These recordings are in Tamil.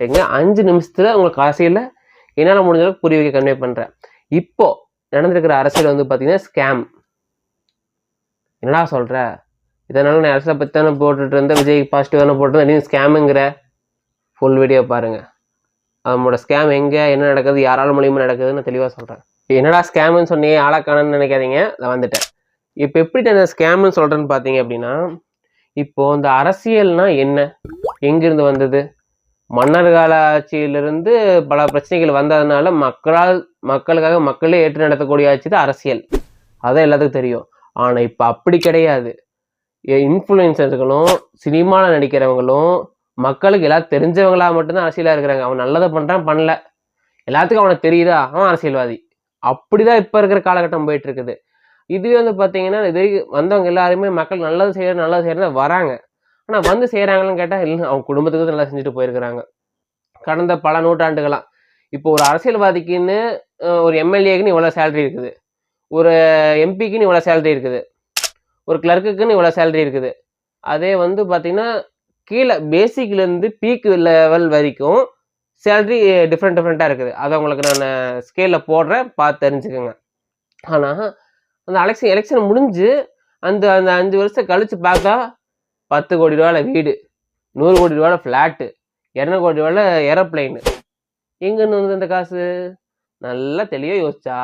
கேட்டுங்க அஞ்சு நிமிஷத்தில் உங்களுக்கு அரசியலில் என்னால் முடிஞ்ச அளவுக்கு புரிய வைக்க கன்வே பண்ணுறேன் இப்போது நடந்திருக்கிற அரசியல் வந்து பார்த்தீங்கன்னா ஸ்கேம் என்னடா சொல்கிற இதனால் நான் அரசியலை பற்றி தானே போட்டுட்டு இருந்தேன். விஜய் பாசிட்டிவ் தானே போட்டுருந்தேன் நீ ஸ்கேமுங்கிற ஃபுல் வீடியோ பாருங்கள் நம்மளோட ஸ்கேம் எங்கே என்ன நடக்குது யாரால மூலியமாக நடக்குதுன்னு தெளிவாக சொல்கிறேன் என்னடா ஸ்கேம்னு சொன்னீங்க ஆளாக்கானன்னு நினைக்காதீங்க. நான் வந்துட்டேன். இப்போ எப்படி நான் ஸ்கேம்னு சொல்கிறேன்னு பார்த்தீங்க அப்படின்னா இப்போ இந்த அரசியல்னால் என்ன? எங்கேருந்து வந்தது? மன்னர் கால ஆட்சியிலிருந்து பல பிரச்சனைகள் வந்ததுனால மக்களால் மக்களுக்காக மக்களே ஏற்று நடத்தக்கூடிய ஆட்சி தான் அரசியல். அதான் எல்லாத்துக்கும் தெரியும். ஆனால் இப்போ அப்படி கிடையாது. இன்ஃப்ளூயன்சர்களும் சினிமாவில் நடிக்கிறவங்களும் மக்களுக்கு எல்லாம் தெரிஞ்சவங்களா மட்டும்தான் அரசியலாக இருக்கிறாங்க. அவன் நல்லதை பண்ணுறான் பண்ணல. எல்லாத்துக்கும் அவனை தெரியுதா? அவன் அரசியல்வாதி. அப்படி தான் இப்போ இருக்கிற காலகட்டம் போயிட்டு இருக்குது. இதுவே வந்து பார்த்தீங்கன்னா இது வந்தவங்க எல்லாருமே மக்கள் நல்லது செய்யறது நல்லது செய்யறது வராங்க. ஆனால் வந்து செய்கிறாங்களான்னு கேட்டால் இல்லை அவங்க குடும்பத்துக்கு நல்லா செஞ்சுட்டு போயிருக்கிறாங்க. கடந்த பல நூற்றாண்டுகளாக இப்போ ஒரு அரசியல்வாதிக்குன்னு ஒரு எம்எல்ஏக்குன்னு இவ்வளோ சேலரி இருக்குது. ஒரு எம்பிக்குன்னு இவ்வளோ சேலரி இருக்குது. ஒரு கிளர்க்குக்குன்னு இவ்வளோ சேலரி இருக்குது. அதே வந்து பார்த்திங்கன்னா கீழே பேசிக்லேருந்து பீக் லெவல் வரைக்கும் சேலரி டிஃப்ரெண்ட் டிஃப்ரெண்ட்டாக இருக்குது. அதை உங்களுக்கு நான் ஸ்கேலில் போடுறேன் பார்த்து தெரிஞ்சுக்கோங்க. ஆனால் அந்த எலெக்ஷன் எலெக்ஷன் முடிஞ்சு அந்த அந்த அஞ்சு வருஷம் கழித்து பார்த்தா பத்து கோடி ரூபாயில் வீடு நூறு கோடி ரூபாயில் ஃப்ளாட்டு இரநூறு கோடி ரூபாயில் ஏரோப்ளைனு எங்கேருந்து வந்து இந்த காசு? நல்லா தெளிவாக யோசிச்சா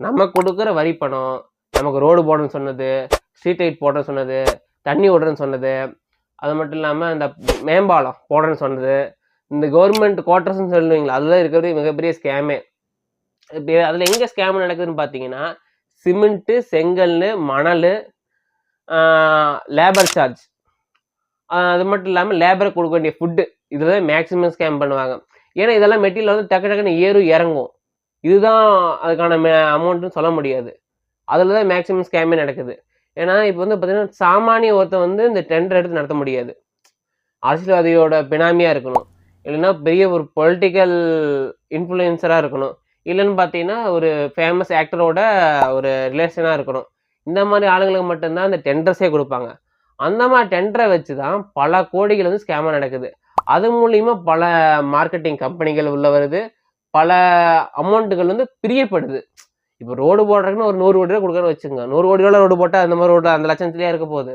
நம்ம கொடுக்குற வரி பணம் நமக்கு ரோடு போடணும்னு சொன்னது ஸ்ட்ரீட் லைட் போடணும்னு சொன்னது தண்ணி விடுறேன்னு சொன்னது அது மட்டும் இல்லாமல் இந்த மேம்பாலம் போடுறேன்னு சொன்னது இந்த கவர்மெண்ட் குவார்டர்ஸ்னு சொல்லுவீங்களா அதுதான் இருக்கிறது மிகப்பெரிய ஸ்கேமே இப்போ அதில் எங்கே ஸ்கேம் நடக்குதுன்னு பார்த்தீங்கன்னா சிமெண்ட்டு செங்கல் மணல் லேபர் சார்ஜ் அது மட்டும் இல்லாமல் லேபரை கொடுக்க வேண்டிய ஃபுட்டு இதுதான் மேக்ஸிமம் ஸ்கேம் பண்ணுவாங்க. ஏன்னா இதெல்லாம் மெட்டீரியல் வந்து டக்கு டக்குன்னு ஏறும் இறங்கும். இதுதான் அதுக்கான மே அமௌண்ட்டுன்னு சொல்ல முடியாது. அதில் தான் மேக்ஸிமம் ஸ்கேமே நடக்குது. ஏன்னா இப்போ வந்து பார்த்தீங்கன்னா சாமானிய ஒருத்தன் வந்து இந்த டெண்டர் எடுத்து நடத்த முடியாது. அரசியல்வாதியோட பினாமியாக இருக்கணும். இல்லைன்னா பெரிய ஒரு பொலிட்டிக்கல் இன்ஃப்ளூயன்சராக இருக்கணும். இல்லைன்னு பார்த்தீங்கன்னா ஒரு ஃபேமஸ் ஆக்டரோட ஒரு ரிலேஷனாக இருக்கணும். இந்த மாதிரி ஆளுங்களுக்கு மட்டும்தான் அந்த டெண்டர்ஸே கொடுப்பாங்க. அந்த மாதிரி டெண்டரை வச்சு தான் பல கோடிகள் வந்து ஸ்கேமாக நடக்குது. அது மூலிமா பல மார்க்கெட்டிங் கம்பெனிகள் உள்ள வருது. பல அமௌண்ட்டுகள் வந்து பிரியப்படுது. இப்போ ரோடு போடுறதுக்குன்னு ஒரு நூறு கோடி ரூபா கொடுக்குறன்னு வச்சுங்க நூறு கோடி ரூபா ரோடு போட்டால் அந்த மாதிரி ரோடு அந்த லட்சத்துலேயே இருக்க போகுது.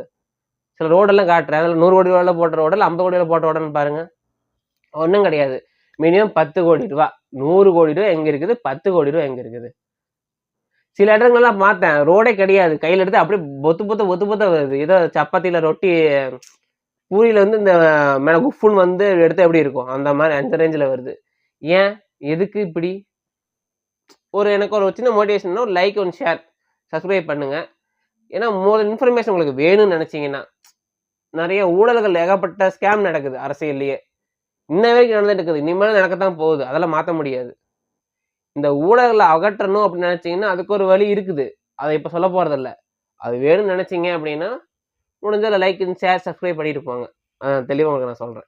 சில ரோடெல்லாம் காட்டுறேன். அதில் நூறு கோடி ரூபாயில் போட்ட ரோடில் ஐம்பது கோடி ரூபா போட்ட ரோடுன்னு பாருங்கள் ஒன்றும் கிடையாது. மினிமம் பத்து கோடி ரூபா நூறு கோடி ரூபா எங்கே இருக்குது? பத்து கோடி ரூபா எங்கே இருக்குது? சில இடங்கள்லாம் பார்த்தேன் ரோடே கிடையாது. கையில் எடுத்து அப்படியே பொத்து பொத்த பொத்து பொத்த வருது. ஏதோ சப்பாத்தியில் ரொட்டி பூரியில் வந்து இந்த மேலே குஃபுன் வந்து எடுத்து எப்படி இருக்கும்? அந்த மாதிரி அந்த ரேஞ்சில் வருது. ஏன்? எதுக்கு இப்படி? ஒரு எனக்கு ஒரு சின்ன மோட்டிவேஷன் ஒரு லைக் ஒன் ஷேர் சப்ஸ்கிரைப் பண்ணுங்கள் ஏன்னா மோர் இன்ஃபர்மேஷன் உங்களுக்கு வேணும்னு நினச்சிங்கன்னா நிறைய ஊழல்கள் ஏகப்பட்ட ஸ்கேம் நடக்குது அரசியல்லையே. இன்ன வரைக்கும் நடந்துட்டு இருக்குது. இனிமேல் நடக்கத்தான் போகுது. அதெல்லாம் மாற்ற முடியாது. இந்த ஊழல்களை அகற்றணும் அப்படின்னு நினச்சிங்கன்னா அதுக்கு ஒரு வழி இருக்குது. அதை இப்போ சொல்ல போகிறதில்ல அது வேணும்னு நினச்சிங்க அப்படின்னா முடிஞ்சால் லைக் ஷேர் சப்ஸ்கிரைப் பண்ணிட்டு போங்க. தெளிவாக உங்களுக்கு நான் சொல்கிறேன்